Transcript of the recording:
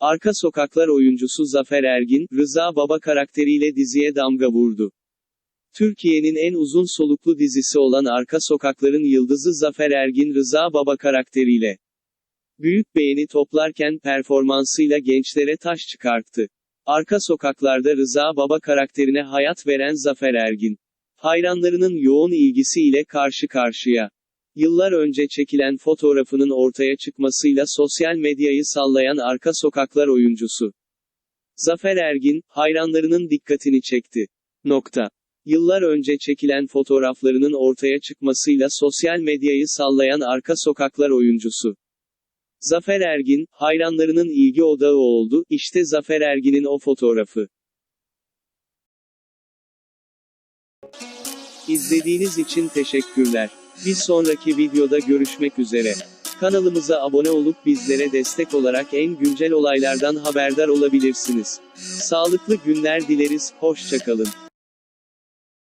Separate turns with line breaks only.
Arka Sokaklar oyuncusu Zafer Ergin, Rıza Baba karakteriyle diziye damga vurdu. Türkiye'nin en uzun soluklu dizisi olan Arka Sokaklar'ın yıldızı Zafer Ergin Rıza Baba karakteriyle büyük beğeni toplarken performansıyla gençlere taş çıkarttı. Arka Sokaklar'da Rıza Baba karakterine hayat veren Zafer Ergin, hayranlarının yoğun ilgisiyle karşı karşıya. Yıllar önce çekilen fotoğrafının ortaya çıkmasıyla sosyal medyayı sallayan Arka Sokaklar oyuncusu Zafer Ergin, hayranlarının dikkatini çekti. Nokta. Yıllar önce çekilen fotoğraflarının ortaya çıkmasıyla sosyal medyayı sallayan Arka Sokaklar oyuncusu Zafer Ergin, hayranlarının ilgi odağı oldu, işte Zafer Ergin'in o fotoğrafı. İzlediğiniz için teşekkürler. Bir sonraki videoda görüşmek üzere. Kanalımıza abone olup bizlere destek olarak en güncel olaylardan haberdar olabilirsiniz. Sağlıklı günler dileriz, hoşçakalın.